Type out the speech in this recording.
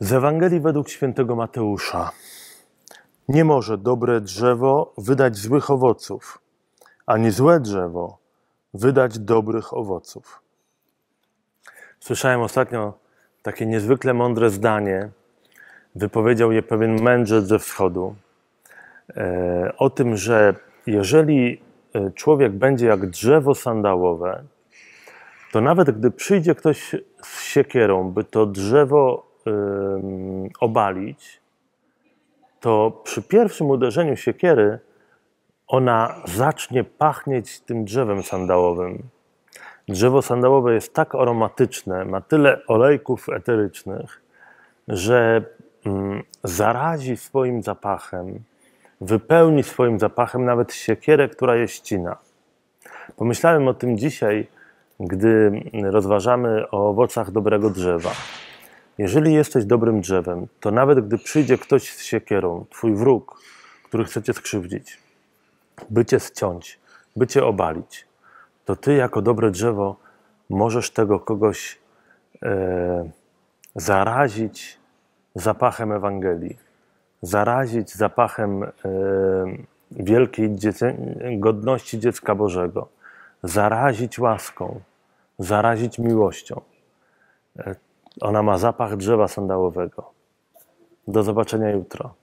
Z Ewangelii według świętego Mateusza. Nie może dobre drzewo wydać złych owoców, ani złe drzewo wydać dobrych owoców. Słyszałem ostatnio takie niezwykle mądre zdanie. Wypowiedział je pewien mędrzec ze wschodu e, o tym, że jeżeli e, człowiek będzie jak drzewo sandałowe, to nawet gdy przyjdzie ktoś z siekierą, by to drzewo obalić, to przy pierwszym uderzeniu siekiery ona zacznie pachnieć tym drzewem sandałowym. Drzewo sandałowe jest tak aromatyczne, ma tyle olejków eterycznych, że zarazi swoim zapachem, wypełni swoim zapachem nawet siekierę, która je ścina. Pomyślałem o tym dzisiaj, gdy rozważamy o owocach dobrego drzewa. Jeżeli jesteś dobrym drzewem, to nawet gdy przyjdzie ktoś z siekierą, twój wróg, który chce cię skrzywdzić, by cię ściąć, by cię obalić, to ty jako dobre drzewo możesz tego kogoś e, zarazić zapachem Ewangelii, zarazić zapachem e, wielkiej godności dziecka Bożego, zarazić łaską, zarazić miłością. Ona ma zapach drzewa sandałowego. Do zobaczenia jutro.